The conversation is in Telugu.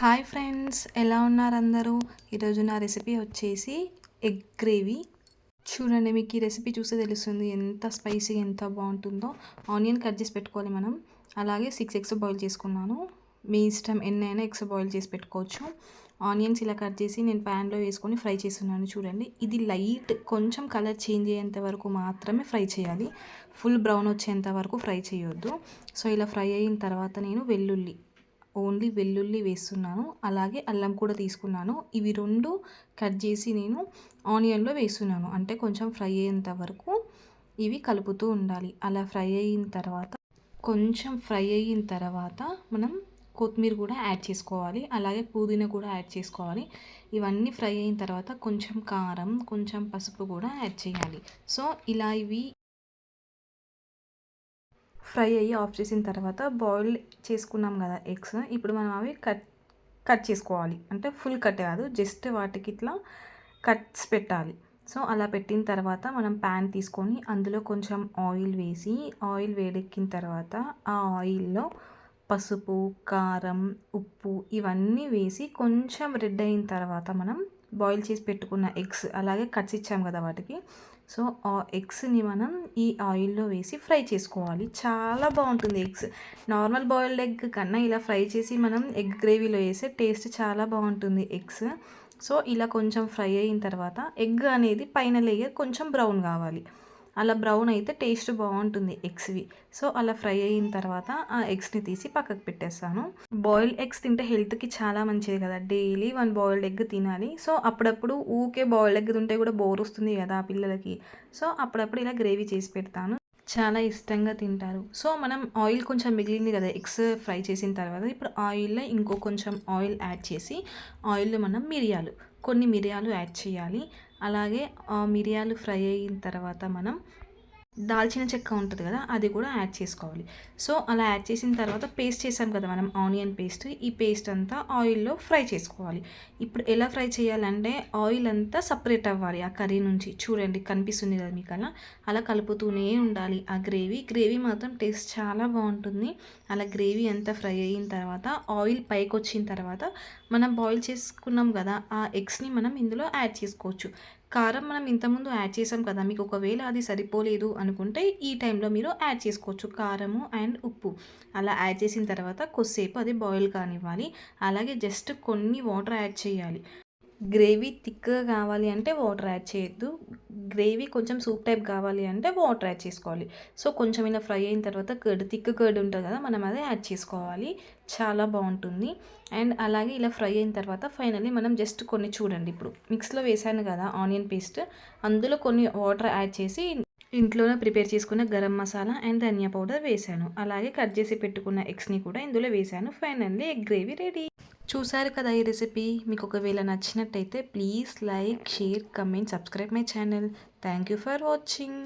హాయ్ ఫ్రెండ్స్ ఎలా ఉన్నారు అందరూ? ఈరోజు నా రెసిపీ వచ్చేసి ఎగ్ గ్రేవీ. చూడండి మీకు ఈ రెసిపీ చూస్తే తెలుస్తుంది ఎంత స్పైసీ ఎంత బాగుంటుందో. ఆనియన్ కట్ చేసి పెట్టుకోవాలి మనం. అలాగే సిక్స్ ఎగ్స్ బాయిల్ చేసుకున్నాను. మీ ఇష్టం ఎన్నైనా ఎగ్స్ బాయిల్ చేసి పెట్టుకోవచ్చు. ఆనియన్స్ ఇలా కట్ చేసి నేను ప్యాన్లో వేసుకొని ఫ్రై చేస్తున్నాను చూడండి. ఇది లైట్ కొంచెం కలర్ చేంజ్ అయ్యేంత వరకు మాత్రమే ఫ్రై చేయాలి. ఫుల్ బ్రౌన్ వచ్చేంత వరకు ఫ్రై చేయొద్దు. సో ఇలా ఫ్రై అయిన తర్వాత నేను వెల్లుల్లి ఓన్లీ వెల్లుల్లి వేస్తున్నాను. అలాగే అల్లం కూడా తీసుకున్నాను. ఇవి రెండు కట్ చేసి నేను ఆనియన్లో వేస్తున్నాను. అంటే కొంచెం ఫ్రై అయ్యేంత వరకు ఇవి కలుపుతూ ఉండాలి. అలా ఫ్రై అయిన తర్వాత కొంచెం ఫ్రై అయిన తర్వాత మనం కొత్తిమీర కూడా యాడ్ చేసుకోవాలి. అలాగే పుదీనా కూడా యాడ్ చేసుకోవాలి. ఇవన్నీ ఫ్రై అయిన తర్వాత కొంచెం కారం కొంచెం పసుపు కూడా యాడ్ చేయాలి. సో ఇలా ఇవి ఫ్రై అయ్యి ఆఫ్ చేసిన తర్వాత బాయిల్ చేసుకున్నాం కదా ఎగ్స్. ఇప్పుడు మనం అవి కట్ కట్ చేసుకోవాలి. అంటే ఫుల్ కట్ కాదు జస్ట్ వాటికి ఇట్లా కట్స్ పెట్టాలి. సో అలా పెట్టిన తర్వాత మనం ప్యాన్ తీసుకొని అందులో కొంచెం ఆయిల్ వేసి ఆయిల్ వేడెక్కిన తర్వాత ఆ ఆయిల్లో పసుపు కారం ఉప్పు ఇవన్నీ వేసి కొంచెం రెడ్ అయిన తర్వాత మనం బాయిల్ చేసి పెట్టుకున్న ఎగ్స్ అలాగే కట్స్ ఇచ్చాం కదా వాటికి. సో ఆ ఎగ్స్ని మనం ఈ ఆయిల్లో వేసి ఫ్రై చేసుకోవాలి. చాలా బాగుంటుంది ఎగ్స్. నార్మల్ బాయిల్డ్ ఎగ్ కన్నా ఇలా ఫ్రై చేసి మనం ఎగ్ గ్రేవీలో వేసే టేస్ట్ చాలా బాగుంటుంది ఎగ్స్. సో ఇలా కొంచెం ఫ్రై అయిన తర్వాత ఎగ్ అనేది పైన లేయర్ కొంచెం బ్రౌన్ కావాలి. అలా బ్రౌన్ అయితే టేస్ట్ బాగుంటుంది ఎగ్స్వి. సో అలా ఫ్రై అయిన తర్వాత ఆ ఎగ్స్ని తీసి పక్కకు పెట్టేస్తాను. బాయిల్డ్ ఎగ్స్ తింటే హెల్త్కి చాలా మంచిది కదా. డైలీ వన్ బాయిల్డ్ ఎగ్ తినాలి. సో అప్పుడప్పుడు ఊకే బాయిల్డ్ ఎగ్ తింటే కూడా బోర్ వస్తుంది కదా ఆ పిల్లలకి. సో అప్పుడప్పుడు ఇలా గ్రేవీ చేసి పెడతాను. చాలా ఇష్టంగా తింటారు. సో మనం ఆయిల్ కొంచెం మిగిలింది కదా ఎగ్స్ ఫ్రై చేసిన తర్వాత ఇప్పుడు ఆయిల్లో ఇంకో కొంచెం ఆయిల్ యాడ్ చేసి ఆయిల్లో మనం మిరియాలు కొన్ని మిరియాలు యాడ్ చేయాలి. అలాగే ఆ మిరియాలు ఫ్రై అయిన తర్వాత మనం దాల్చిన చెక్క ఉంటుంది కదా అది కూడా యాడ్ చేసుకోవాలి. సో అలా యాడ్ చేసిన తర్వాత పేస్ట్ చేసాం కదా మనం ఆనియన్ పేస్ట్. ఈ పేస్ట్ అంతా ఆయిల్లో ఫ్రై చేసుకోవాలి. ఇప్పుడు ఎలా ఫ్రై చేయాలంటే ఆయిల్ అంతా సపరేట్ అవ్వాలి ఆ కర్రీ నుంచి. చూడండి కనిపిస్తుంది కదా మీకు అలా అలా కలుపుతూనే ఉండాలి ఆ గ్రేవీ. గ్రేవీ మాత్రం టేస్ట్ చాలా బాగుంటుంది. అలా గ్రేవీ అంతా ఫ్రై అయిన తర్వాత ఆయిల్ పైకి వచ్చిన తర్వాత మనం బాయిల్ చేసుకున్నాం కదా ఆ ఎగ్స్ని మనం ఇందులో యాడ్ చేసుకోవచ్చు. కారం మనం ఇంతకుముందు యాడ్ చేసాం కదా మీకు ఒకవేళ అది సరిపోలేదు అనుకుంటే ఈ టైంలో మీరు యాడ్ చేసుకోవచ్చు కారము అండ్ ఉప్పు. అలా యాడ్ చేసిన తర్వాత కొద్దిసేపు అది బాయిల్ కానివ్వాలి. అలాగే జస్ట్ కొన్ని వాటర్ యాడ్ చేయాలి. గ్రేవీ థిక్గా కావాలి అంటే వాటర్ యాడ్ చేయొద్దు. గ్రేవీ కొంచెం సూప్ టైప్ కావాలి అంటే వాటర్ యాడ్ చేసుకోవాలి. సో కొంచెం ఇలా ఫ్రై అయిన తర్వాత కర్డ్ థిక్ కర్డ్ ఉంటుంది కదా మనం అదే యాడ్ చేసుకోవాలి. చాలా బాగుంటుంది. అండ్ అలాగే ఇలా ఫ్రై అయిన తర్వాత ఫైనల్లీ మనం జస్ట్ కొన్ని చూడండి. ఇప్పుడు మిక్స్లో వేసాను కదా ఆనియన్ పేస్ట్. అందులో కొన్ని వాటర్ యాడ్ చేసి ఇంట్లోనే ప్రిపేర్ చేసుకున్న garam masala and dhaniya powder వేసాను. అలాగే కట్ చేసి పెట్టుకున్న ఎగ్స్ని కూడా ఇందులో వేసాను. Finally egg gravy ready. చూసారు కదా ఈ రెసిపీ? మీకు ఒకవేళ నచ్చినట్టయితే please like share comment subscribe my channel. Thank you for watching.